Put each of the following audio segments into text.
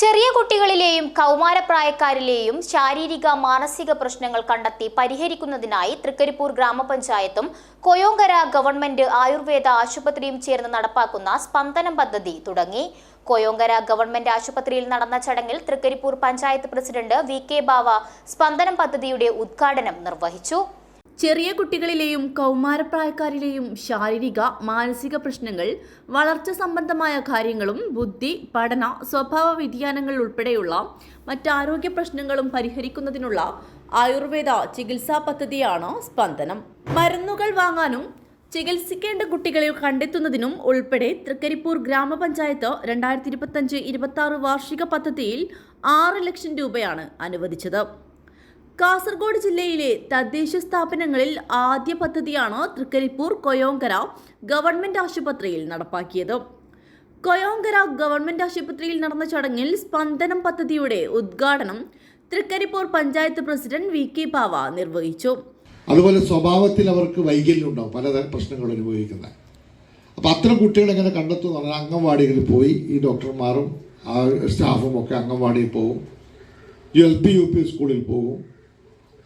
ചെറിയ കുട്ടികളിലെയും കൗമാരപ്രായക്കാരിലെയും ശാരീരിക മാനസിക പ്രശ്നങ്ങൾ കണ്ടെത്തി പരിഹരിക്കുന്നതിനായി തൃക്കരിപ്പൂർ ഗ്രാമപഞ്ചായത്തും കൊയോങ്കര ഗവൺമെന്റ് ആയുർവേദ ആശുപത്രിയും ചേർന്ന് നടപ്പാക്കുന്ന സ്പന്ദനം പദ്ധതി തുടങ്ങി. കൊയോങ്കര ഗവൺമെന്റ് ആശുപത്രിയിൽ നടന്ന ചടങ്ങിൽ Thrikkaripur panchayat president V K Bava സ്പന്ദനം പദ്ധതിയുടെ ഉദ്ഘാടനം നിർവഹിച്ചു. ചെറിയ കുട്ടികളിലെയും കൗമാരപ്രായക്കാരിലെയും ശാരീരിക മാനസിക പ്രശ്നങ്ങൾ വളർച്ച സംബന്ധമായ കാര്യങ്ങളും ബുദ്ധി പഠന സ്വഭാവ വ്യതിയാനങ്ങൾ ഉൾപ്പെടെയുള്ള മറ്റാരോഗ്യ പ്രശ്നങ്ങളും പരിഹരിക്കുന്നതിനുള്ള ആയുർവേദ ചികിത്സാ പദ്ധതിയാണ് സ്പന്ദനം. മരുന്നുകൾ വാങ്ങാനും ചികിത്സിക്കേണ്ട കുട്ടികളെ കണ്ടെത്തുന്നതിനും ഉൾപ്പെടെ തൃക്കരിപ്പൂർ ഗ്രാമപഞ്ചായത്ത് രണ്ടായിരത്തി ഇരുപത്തഞ്ച് ഇരുപത്തി വാർഷിക പദ്ധതിയിൽ ആറ് ലക്ഷം രൂപയാണ് അനുവദിച്ചത്. കാസർഗോഡ് ജില്ലയിലെ തദ്ദേശ സ്ഥാപനങ്ങളിൽ ആദ്യ പദ്ധതിയാണ് തൃക്കരിപ്പൂർ കൊയോങ്കര ഗവൺമെന്റ് ആശുപത്രിയിൽ നടപ്പാക്കിയത്. കൊയോങ്കര ഗവൺമെന്റ് ആശുപത്രിയിൽ നടന്ന ചടങ്ങിൽ സ്പന്ദനം പദ്ധതിയുടെ ഉദ്ഘാടനം Thrikkaripur panchayat president V K Pava നിർവഹിച്ചു. അതുപോലെ സ്വഭാവത്തിൽ അവർക്ക് വൈകല്യമുണ്ടോ പലതരം പ്രശ്നങ്ങൾ അനുഭവിക്കുന്നത്. അപ്പോൾ അത്ര കുട്ടികൾ എങ്ങനെ കണ്ടെത്തും എന്ന് പറഞ്ഞാൽ അംഗൻവാടികളിൽ പോയി ഈ ഡോക്ടർമാരും സ്റ്റാഫും ഒക്കെ അംഗൻവാടിയിൽ പോകും. എൽ പി യു പി സ്കൂളിൽ പോകും.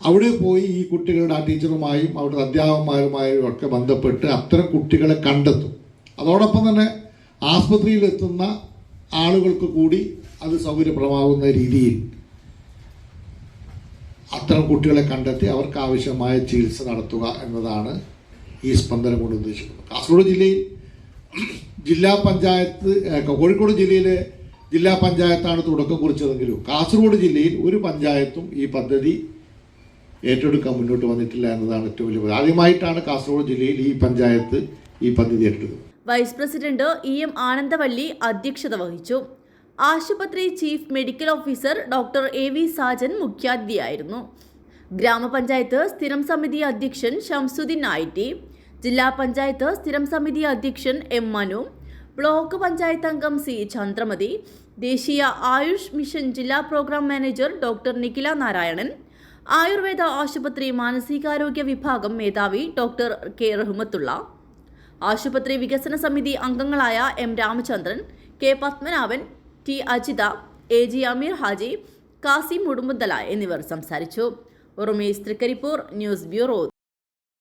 അവിടെ പോയി ഈ കുട്ടികളുടെ ആ ടീച്ചറുമായും അവിടുത്തെ അധ്യാപകന്മാരുമായും ഒക്കെ ബന്ധപ്പെട്ട് അത്തരം കുട്ടികളെ കണ്ടെത്തും. അതോടൊപ്പം തന്നെ ആസ്പത്രിയിലെത്തുന്ന ആളുകൾക്ക് കൂടി അത് സൗകര്യപ്രദമാകുന്ന രീതിയിൽ അത്തരം കുട്ടികളെ കണ്ടെത്തി അവർക്ക് ആവശ്യമായ ചികിത്സ നടത്തുക എന്നതാണ് ഈ സ്പന്ദനം കൊണ്ട് ഉദ്ദേശിക്കുന്നത്. കാസർഗോഡ് ജില്ലയിൽ ജില്ലാ പഞ്ചായത്ത് കോഴിക്കോട് ജില്ലയിലെ ജില്ലാ പഞ്ചായത്താണ് തുടക്കം കുറിച്ചതെങ്കിലും കാസർഗോഡ് ജില്ലയിൽ ഒരു പഞ്ചായത്തും ഈ പദ്ധതി ഏറ്റെടുക്കാൻ മുന്നോട്ട് വന്നിട്ടില്ല എന്നതാണ് ഏറ്റവും വലിയ ആദ്യമായിട്ടാണ് കാസർഗോഡ് ജില്ലയിൽ ഈ പഞ്ചായത്ത് ഈ പദ്ധതി ഏറ്റെടുക്കുന്നത് vice president E M Anandavalli അധ്യക്ഷത വഹിച്ചു. ആശുപത്രി chief medical officer doctor A V Sajan മുഖ്യാതിഥിയായിരുന്നു. ഗ്രാമപഞ്ചായത്ത് സ്ഥിരം സമിതി അധ്യക്ഷൻ ഷംസുദ്ദീൻ ഐ ജില്ലാ പഞ്ചായത്ത് സ്ഥിരം സമിതി അധ്യക്ഷൻ എം മനു ബ്ലോക്ക് പഞ്ചായത്ത് അംഗം സി ചന്ദ്രമതി ദേശീയ ആയുഷ് മിഷൻ ജില്ലാ program manager doctor Nikhila Narayanan Ayurveda ആശുപത്രി മാനസികാരോഗ്യ വിഭാഗം മേധാവി ഡോക്ടർ കെ റഹ്മത്തുള്ള ആശുപത്രി വികസന സമിതി അംഗങ്ങളായ M Ramachandran K Padmanabhan T Ajitha A G Ameer Haji Kasim Udumbanthala എന്നിവർ സംസാരിച്ചു. ഉറുമേസ് തൃക്കരിപ്പൂർ ന്യൂസ് ബ്യൂറോ